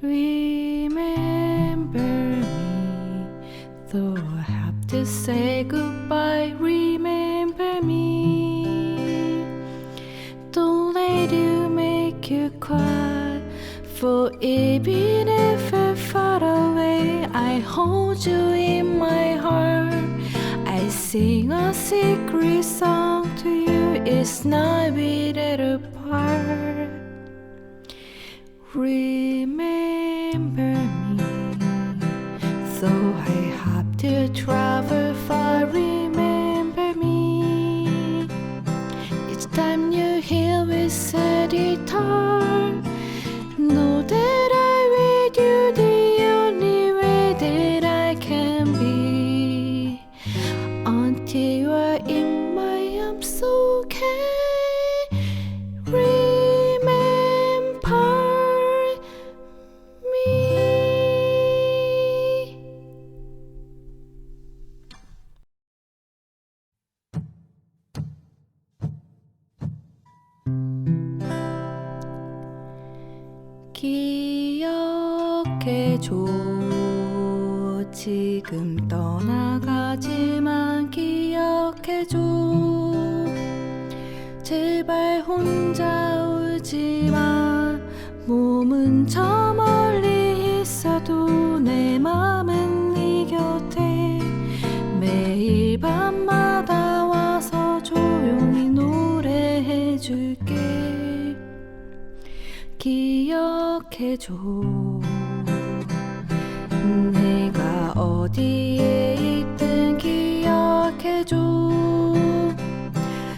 Remember me, though I have to say goodbye. Remember me. Don't let you make you cry. For even if you're far away, I hold you in my heart. I sing a secret song to you. It's not we that apart. Remember though I have to travel far. Remember me. Each time you hear me say guitar, know that I with you the only way that I can be. Until you are in my arms, so 기억해줘. 지금 떠나가지만 기억해줘. 제발 혼자 울지마. 몸은 저멀 기억해줘. 내가 어디에 있든 기억해줘.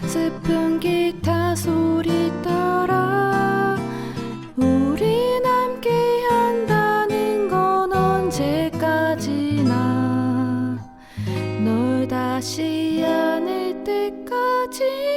슬픈 기타 소리 따라 우린 함께 한다는 건 언제까지나. 널 다시 안을 때까지